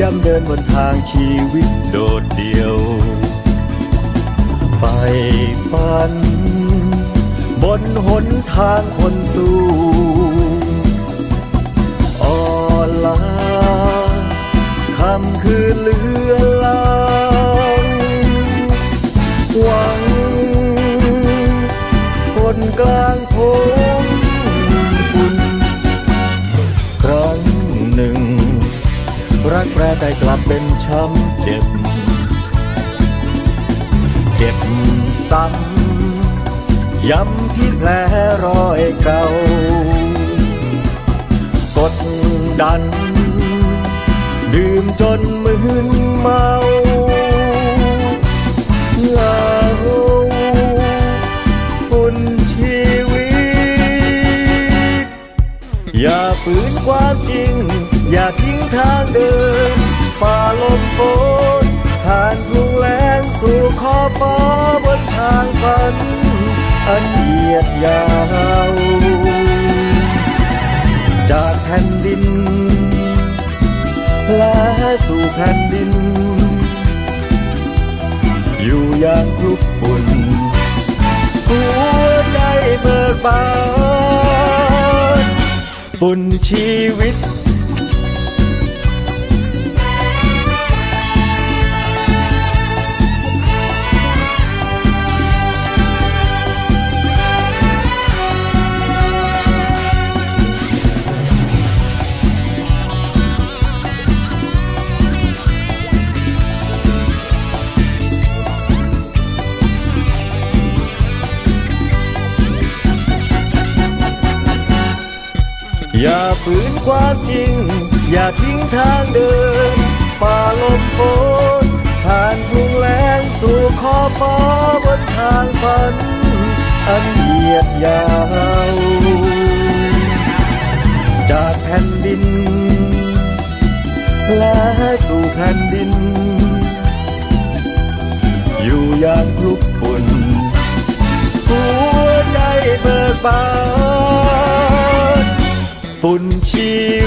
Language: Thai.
ย้ำเดินบนทางชีวิตโดดเดี่ยวไฟฝัน บนหนทางคนสู้อ่อนล้าคำคืนเหลือลางหวัง คนกลางโพ รักแร้ได้กลับเป็นช้ำเจ็บ เจ็บซ้ำย้ำที่แผลรอยเก่า กดดัน ดื่มจนมึนเมาเหงาฝุ่นชีวิต อย่าฝืนความจริง ทางเดินฝ่าลมฝนผ่านทุ่งแล้งสู่ขอบฟ้าบนทางฝัน อันเหยียดยาว จากแผ่นดินและสู่แผ่นดิน อยู่อย่างคลุกฝุ่นหัวใจเบิกบานฝุ่นชีวิต อย่าฝืนความจริง อย่าทิ้งทางเดินฝ่าลมฝนผ่านทุ่งแล้งสู่ขอบฟ้าบนทางฝัน อันเหยียดยาว จากแผ่นดิน และสู่แผ่นดิน อยู่อย่างคลุกฝุ่นหัวใจเบิกบาน ปุ่นชี